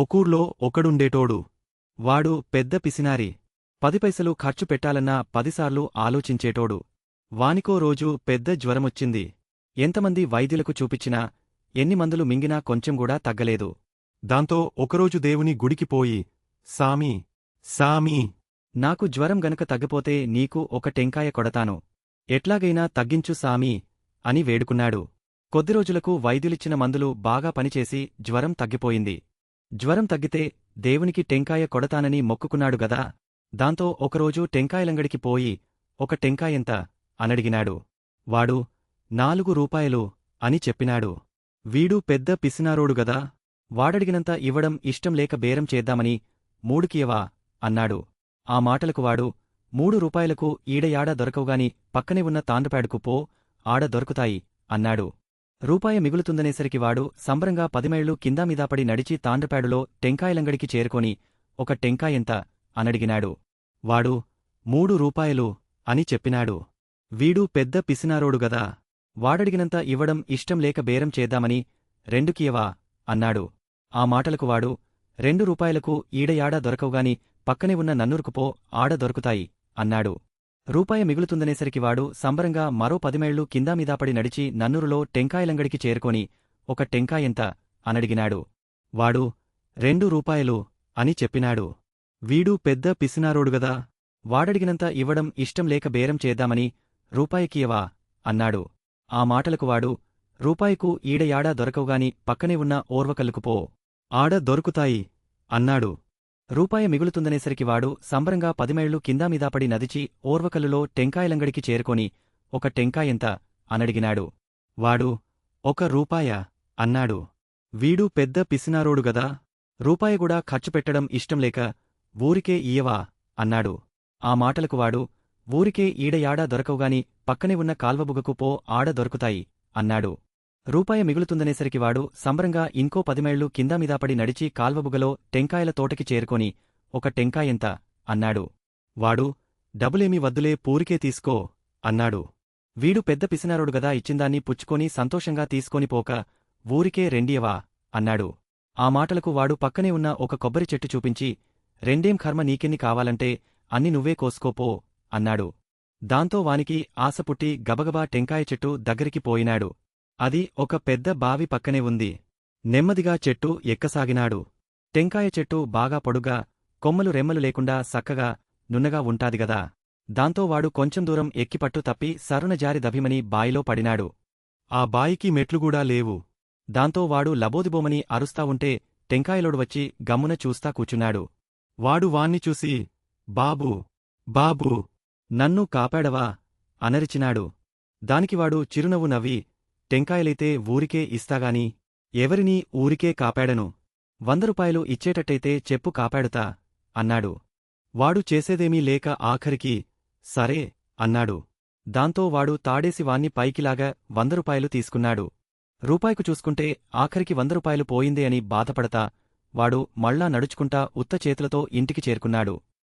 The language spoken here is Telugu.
ఒకూర్లో ఒకడుండేటోడు. వాడు పెద్ద పిసినారి. పదిపైసలు ఖర్చు పెట్టాలన్నా పదిసార్లు ఆలోచించేటోడు. వానికో రోజు పెద్ద జ్వరమొచ్చింది. ఎంతమంది వైద్యులకు చూపించినా ఎన్ని మందులు మింగినా కొంచెంగూడా తగ్గలేదు. దాంతో ఒకరోజు దేవుని గుడికి పోయి సామీ సామీ నాకు జ్వరం గనక తగ్గిపోతే నీకు ఒక టెంకాయ కొడతాను. ఎట్లాగైనా తగ్గించు సామీ అని వేడుకున్నాడు. కొద్ది రోజులకు వైద్యులిచ్చిన మందులు బాగా పనిచేసి జ్వరం తగ్గిపోయింది. జ్వరం తగ్గితే దేవునికి టెంకాయ కొడతానని మొక్కుకున్నాడు గదా దాంతో ఒకరోజు టెంకాయలంగడికి పోయి ఒక టెంకాయంత అనడిగినాడు. వాడు నాలుగు రూపాయలు అని చెప్పినాడు. వీడు పెద్ద పిసినారోడు గదా వాడడిగినంత ఇవ్వడం ఇష్టం లేక బేరం చేద్దామని మూడుకియవా అన్నాడు. ఆ మాటలకు వాడు మూడు రూపాయలకు ఈడయాడ దొరకవుగాని పక్కనే ఉన్న తాండ్రపాడుకు పో ఆడ దొరుకుతాయి అన్నాడు. రూపాయ మిగులుతుందనేసరికి వాడు సంబరంగా పదిమైళ్ళు కిందామీదాపడి నడిచి తాండ్రపాడులో టెంకాయలంగడికి చేరుకొని ఒక టెంకాయంత అనడిగినాడు. వాడు మూడు రూపాయలు అని చెప్పినాడు. వీడు పెద్ద పిసినారోడు గదా వాడడిగినంత ఇవ్వడం ఇష్టం లేక బేరం చేద్దామని రెండుకియవా అన్నాడు. ఆ మాటలకు వాడు రెండు రూపాయలకు ఈడయాడా దొరకవుగాని పక్కనే ఉన్న నన్నూరుకుపో ఆడ దొరుకుతాయి అన్నాడు. రూపాయి మిగులుతుందనేసరికి వాడు సంబరంగా మరో పదిమైళ్ళు కిందామీదాపడి నడిచి నన్నూరులో టెంకాయలంగడికి చేరుకొని ఒక టెంకాయంత అనడిగినాడు. వాడు రెండు రూపాయలు అని చెప్పినాడు. వీడు పెద్ద పిసినారోడుగదా వాడడిగినంత ఇవ్వడం ఇష్టం లేక బేరం చేద్దామని రూపాయికియవా అన్నాడు. ఆ మాటలకు వాడు రూపాయికు ఈడయాడా దొరకవుగాని పక్కనే ఉన్న ఓర్వకల్లుకుపో ఆడ దొరుకుతాయి అన్నాడు. రూపాయ మిగులుతుందనేసరికి వాడు సంబరంగా పదిమైళ్ళు కిందామీదాపడి నదిచి ఓర్వకల్లులో టెంకాయలంగడికి చేరుకొని ఒక టెంకాయంత అనడిగినాడు. వాడు ఒక రూపాయ అన్నాడు. వీడు పెద్ద పిసినారోడు గదా? రూపాయగూడా ఖర్చు పెట్టడం ఇష్టంలేక ఊరికే ఈయవా అన్నాడు. ఆ మాటలకు వాడు ఊరికే ఈడయాడా దొరకవుగాని పక్కనే ఉన్న కాల్వబుగకు పో ఆడ దొరుకుతాయి అన్నాడు. రూపాయి మిగులుతుందనేసరికి వాడు సంబరంగా ఇంకో పదిమైళ్ళు కిందామీదాపడి నడిచి కాల్వబుగలో టెంకాయల తోటకి చేరుకొని ఒక టెంకాయంత అన్నాడు. వాడు డబ్బులేమీ వద్దులే పూరికే తీసుకో అన్నాడు. వీడు పెద్ద పిసినారుడుగదా ఇచ్చిందాన్ని పుచ్చుకొని సంతోషంగా తీసుకొని పోక ఊరికే రెండియవా అన్నాడు. ఆ మాటలకు వాడు పక్కనే ఉన్న ఒక కొబ్బరి చెట్టు చూపించి రెండేం కర్మ నీకెన్ని కావాలంటే అన్ని నువ్వే కోసుకోపో అన్నాడు. దాంతో వానికి ఆశ పుట్టి గబగబా టెంకాయ చెట్టు దగ్గరికి పోయినాడు. అది ఒక పెద్ద బావి పక్కనే ఉంది. నెమ్మదిగా చెట్టు ఎక్కసాగినాడు. టెంకాయ చెట్టు బాగా పొడుగా కొమ్మలు రెమ్మలు లేకుండా సక్కగా నున్నగా ఉంటాదిగదా దాంతో వాడు కొంచెం దూరం ఎక్కిపట్టు తప్పి సరున జారి దభిమని బాయిలో పడినాడు. ఆ బాయికి మెట్లుగూడా లేవు. దాంతో వాడు లబోదిబోమని అరుస్తా ఉంటే టెంకాయలోడు వచ్చి గమ్మున చూస్తా కూచున్నాడు వాడు వాణ్ణి చూసి బాబూ బాబూ నన్ను కాపాడవా? అనరిచినాడు. దానికి వాడు చిరునవ్వు నవ్వి టెంకాయలైతే ఊరికే ఇస్తాగాని ఎవరినీ ఊరికే కాపాడను. వంద రూపాయలు ఇచ్చేటట్టయితే చెప్పు కాపాడుతా అన్నాడు. వాడు చేసేదేమీ లేక ఆఖరికి సరే అన్నాడు. దాంతో వాడు తాడేసి వాణ్ణి పైకిలాగా వంద రూపాయలు తీసుకున్నాడు. రూపాయికు చూసుకుంటే ఆఖరికి వంద రూపాయలు పోయిందే అని బాధపడతా వాడు మళ్ళా నడుచుకుంటా ఉత్త చేతులతో ఇంటికి చేరుకున్నాడు.